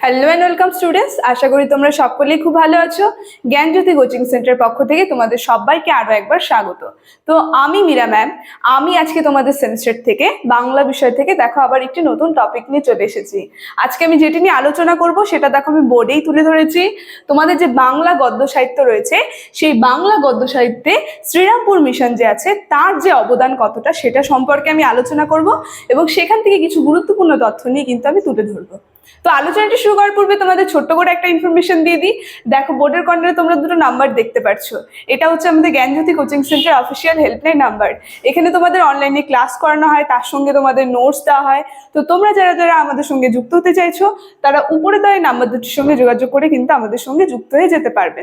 Hello and welcome students আশা করি তোমরা সকলেই খুব ভালো আছো। জ্ঞানজ্যোতি কোচিং সেন্টার পক্ষ থেকে তোমাদের সবাইকে আরও একবার স্বাগত। তো আমি মীরা ম্যাম। আমি আজকে তোমাদের সেমিস্টার থেকে, বাংলা বিষয় থেকে দেখো আবার একটি নতুন টপিক নিয়ে চলে এসেছি। আজকে আমি যেটি নিয়ে আলোচনা করব, সেটা দেখো আমি বোর্ডেই তুলে ধরেছি। তোমাদের যে বাংলা গদ্য সাহিত্য রয়েছে, সেই বাংলা গদ্য সাহিত্যে শ্রীরামপুর মিশন যে আছে, তার যে অবদান কতটা, সেটা সম্পর্কে আমি আলোচনা করব এবং সেখান থেকে কিছু গুরুত্বপূর্ণ তথ্য নিয়ে কিন্তু আমি তুলে ধরবো। তো আলোচনাটি শুরু করার পূর্বে তোমাদের ছোট্ট করে একটা ইনফরমেশন দিয়ে দিই। দেখো, বোর্ডের কর্নারে তোমরা দুটো নাম্বার দেখতে পাচ্ছ এটা হচ্ছে আমাদের Gyanjyoti coaching centre official helpline number এখানে তোমাদের অনলাইনে ক্লাস করানো হয়, তার সঙ্গে তোমাদের নোটস দেওয়া হয়। তো তোমরা যারা যারা আমাদের সঙ্গে যুক্ত হতে চাইছো, তারা উপরে দেওয়া নাম্বার দুটির সঙ্গে যোগাযোগ করে কিন্তু আমাদের সঙ্গে যুক্ত হয়ে যেতে পারবে।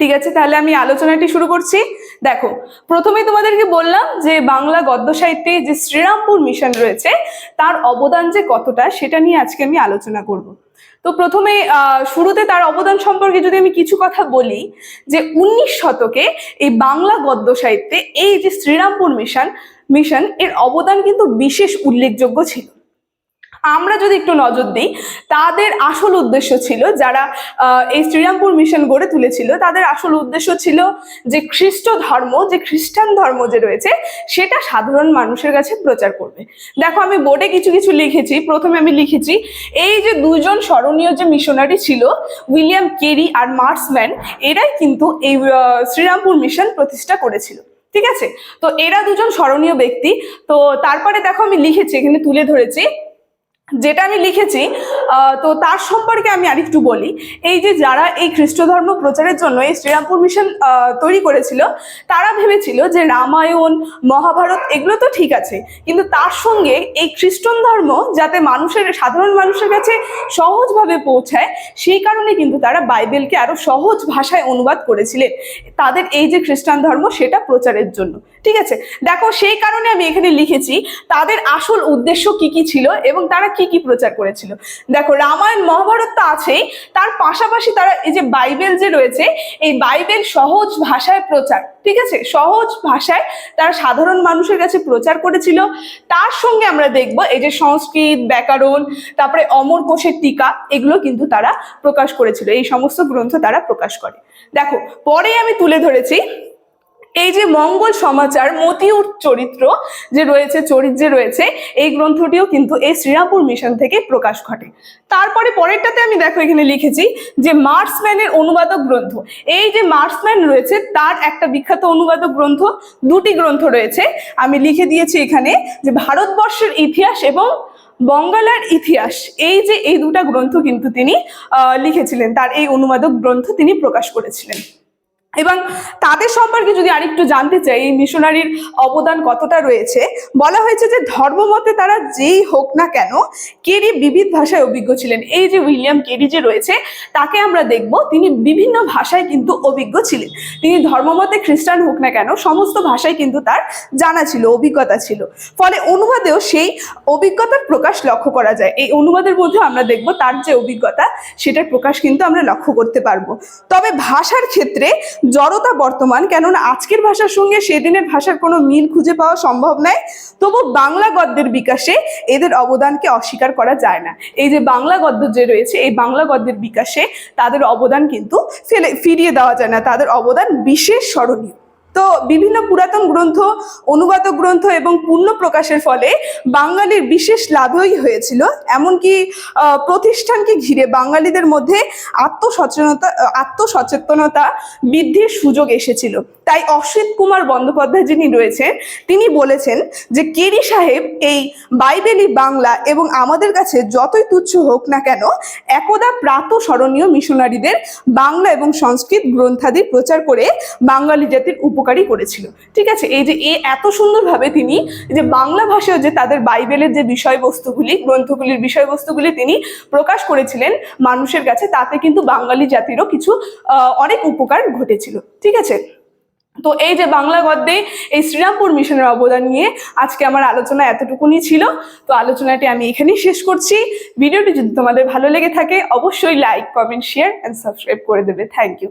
ঠিক আছে, তাহলে আমি আলোচনাটি শুরু করছি। দেখো, প্রথমে তোমাদেরকে বললাম যে বাংলা গদ্য সাহিত্যে যে শ্রীরামপুর মিশন রয়েছে, তার অবদান যে কতটা সেটা নিয়ে আজকে আমি আলোচনা করব। তো প্রথমে শুরুতে তার অবদান সম্পর্কে যদি আমি কিছু কথা বলি, যে উনিশ শতকে এই বাংলা গদ্য সাহিত্যে এই যে শ্রীরামপুর মিশন মিশন, এর অবদান কিন্তু বিশেষ উল্লেখযোগ্য ছিল। আমরা যদি একটু নজর দিই, তাদের আসল উদ্দেশ্য ছিল যারা এই শ্রীরামপুর মিশন গড়ে তুলেছিল, তাদের আসল উদ্দেশ্য ছিল যে খ্রিস্ট ধর্ম, যে খ্রিস্টান ধর্ম যে রয়েছে, সেটা সাধারণ মানুষের কাছে প্রচার করবে। দেখো, আমি বোর্ডে কিছু কিছু লিখেছি, প্রথমে আমি লিখেছি, এই যে দুজন স্মরণীয় যে মিশনারি ছিল, উইলিয়াম কেরি আর মার্সম্যান, এরাই কিন্তু এই শ্রীরামপুর মিশন প্রতিষ্ঠা করেছিল। ঠিক আছে? তো এরা দুজন স্মরণীয় ব্যক্তি। তো তারপরে দেখো, আমি লিখেছি, এখানে তুলে ধরেছি যেটা আমি লিখেছি তো তার সম্পর্কে আমি আরেকটু বলি। এই যে যারা এই খ্রিস্ট ধর্ম প্রচারের জন্য এই শ্রীরামপুর মিশন তৈরি করেছিল, তারা ভেবেছিল যে রামায়ণ, মহাভারত এগুলো তো ঠিক আছে। কিন্তু তার সঙ্গে এই খ্রিস্টান ধর্ম যাতে মানুষের, সাধারণ মানুষের কাছে সহজভাবে পৌঁছায়, সেই কারণে কিন্তু তারা বাইবেলকে আরও সহজ ভাষায় অনুবাদ করেছিলেন। তাদের এই যে খ্রিস্টান ধর্ম, সেটা প্রচারের জন্য। ঠিক আছে? দেখো, সেই কারণে আমি এখানে লিখেছি, তাদের আসল উদ্দেশ্য কি কি ছিল এবং তারা কি কি প্রচার করেছিল। দেখো রামায়ণ মহাভারত তো আছেই, তার পাশাপাশি তারা এই যে বাইবেল যে রয়েছে, এই বাইবেল সহজ ভাষায় প্রচার, ঠিক আছে? সহজ ভাষায় তারা সাধারণ মানুষের কাছে প্রচার করেছিল। তার সঙ্গে আমরা দেখব এই যে সংস্কৃত, ব্যাকরণ, তারপরে অমর কোষের টিকা, এগুলো কিন্তু তারা প্রকাশ করেছিল। এই সমস্ত গ্রন্থ তারা প্রকাশ করে। দেখো পরে আমি তুলে ধরেছি এই যে মঙ্গল সমাচার, মতিউর চরিত্র যে রয়েছে, চরিত যে রয়েছে, এই গ্রন্থটিও কিন্তু এই শ্রীরামপুর মিশন থেকে প্রকাশ ঘটে। তারপরে পরেরটাতে আমি দেখো এখানে লিখেছি যে মার্সম্যানের অনুবাদক গ্রন্থ। এই যে মার্সম্যান রয়েছে, তার একটা বিখ্যাত অনুবাদক গ্রন্থ, দুটি গ্রন্থ রয়েছে। আমি লিখে দিয়েছি এখানে যে ভারতবর্ষের ইতিহাস এবং বঙ্গালার ইতিহাস। এই যে এই দুটা গ্রন্থ কিন্তু তিনি লিখেছিলেন। তার এই অনুবাদক গ্রন্থ তিনি প্রকাশ করেছিলেন। এবং তাদের সম্পর্কে যদি আরেকটু জানতে চাই, এই মিশনারির অবদান কতটা রয়েছে? বলা হয়েছে যে ধর্মমতে তারা যেই হোক না কেন, কেরি বিবিধ ভাষায় অভিজ্ঞ ছিলেন। এই যে উইলিয়াম কেরি যে রয়েছে, তাকে আমরা দেখব, তিনি বিভিন্ন ভাষায় কিন্তু অভিজ্ঞ ছিলেন। তিনি ধর্মমতে খ্রিস্টান হোক না কেন, সমস্ত ভাষায় কিন্তু তার জানা ছিল, অভিজ্ঞতা ছিল। ফলে অনুবাদেও সেই অভিজ্ঞতার প্রকাশ লক্ষ্য করা যায়। এই অনুবাদের মধ্যে আমরা দেখব তার যে অভিজ্ঞতা, সেটার প্রকাশ কিন্তু আমরা লক্ষ্য করতে পারব। তবে ভাষার ক্ষেত্রে জড়তা বর্তমান, কেননা আজকের ভাষার সঙ্গে সেদিনের ভাষার কোনো মিল খুঁজে পাওয়া সম্ভব নয়। তবু বাংলা গদ্যের বিকাশে এদের অবদানকে অস্বীকার করা যায় না। এই যে বাংলা গদ্য যে রয়েছে, এই বাংলা গদ্যের বিকাশে তাদের অবদান কিন্তু ফেলে, ফিরিয়ে দেওয়া যায় না। তাদের অবদান বিশেষ স্মরণীয়। তো বিভিন্ন পুরাতন গ্রন্থ অনুবাদক গ্রন্থ এবং পূর্ণ প্রকাশের ফলে বাঙালির বিশেষ লাভই হয়েছিল। এমনকি প্রতিষ্ঠানকে ঘিরে বাঙালিদের মধ্যে আত্মসচেতনতা আত্মসচেতনতা বৃদ্ধির সুযোগ এসেছিল। তাই অসিত কুমার বন্দ্যোপাধ্যায় যিনি রয়েছেন, তিনি বলেছেন যে কেরি সাহেব এই বাইবেলি বাংলা এবং আমাদের কাছে যতই তুচ্ছ হোক না কেন, একদা প্রাতঃস্মরণীয় মিশনারিদের বাংলা এবং সংস্কৃত গ্রন্থাদি প্রচার করে বাঙালি জাতির উপকারী করেছিল। ঠিক আছে? এই যে এ এত সুন্দরভাবে তিনি যে বাংলা ভাষায় যে তাদের বাইবেলের যে বিষয়বস্তুগুলি, গ্রন্থগুলির বিষয়বস্তুগুলি তিনি প্রকাশ করেছিলেন মানুষের কাছে, তাতে কিন্তু বাঙালি জাতিরও কিছু অনেক উপকার ঘটেছিল। ঠিক আছে? তো এই যে বাংলা গদ্যে এই শ্রীরামপুর মিশনের অবদান নিয়ে আজকে আমার আলোচনা এতটুকুনি ছিল। তো আলোচনাটি আমি এখানেই শেষ করছি। ভিডিওটি যদি তোমাদের ভালো লেগে থাকে, অবশ্যই like, comment, share and subscribe করে দেবে। Thank you